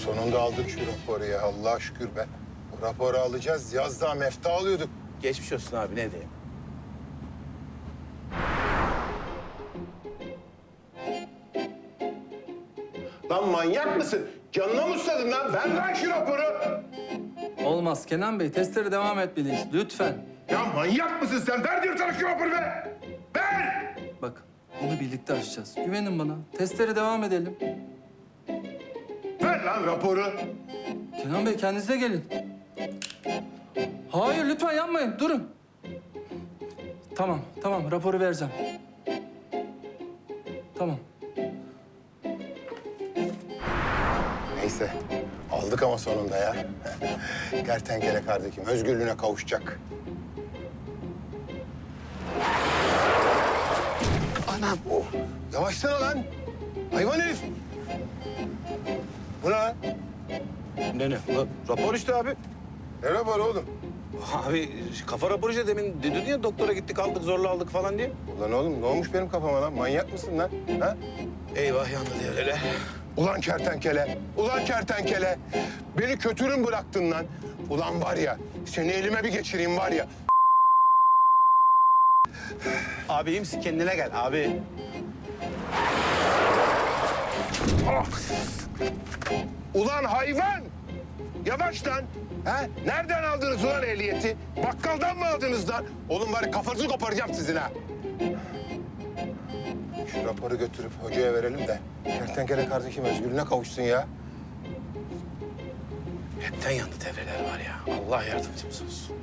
sonunda aldık şu raporu ya. Allah'a şükür be. Bu raporu alacağız. Yaz daha mefta alıyorduk. Geçmiş olsun abi ne diyeyim. Lan manyak mısın? Canına mı susadın lan? Ver lan şu raporu. Olmaz Kenan Bey. Testlere devam etmeliyiz. Lütfen. Ya manyak mısın sen? Ver diyorum sana şu raporu be. Ver. Bak bunu birlikte aşacağız. Güvenin bana. Testlere devam edelim. Ver lan raporu. Kenan Bey kendinize gelin. Hayır lütfen yapmayın. Durun. Tamam, tamam. Raporu vereceğim. Tamam. Neyse. Aldık ama sonunda ya. Kertenkele kardeşim özgürlüğüne kavuşacak. Anam. Oh. Yavaşsana lan. Hayvan herif. Bu ne lan? Ne ne? La- Rapor işte abi. Ne raporu oğlum? Abi kafa raporu işte demin dedin ya doktora gittik aldık zorla aldık falan diye. Ulan oğlum ne olmuş benim kafama lan? Manyak mısın lan? Ha? Eyvah yandı devreler. Ulan kertenkele, ulan kertenkele. Beni kötürüm bıraktın lan. Ulan var ya, seni elime bir geçireyim var ya. Abi iyi misin? Kendine gel abi. Ulan hayvan! Yavaş lan. Ha? Nereden aldınız ulan ehliyeti? Bakkaldan mı aldınız lan? Oğlum ya kafanızı koparacağım sizin ha. Şu raporu götürüp hocaya verelim de kertenkele kardeşim özgürlüğüne kavuşsun ya. Hepten yandı devreler var ya. Allah yardımcımız olsun.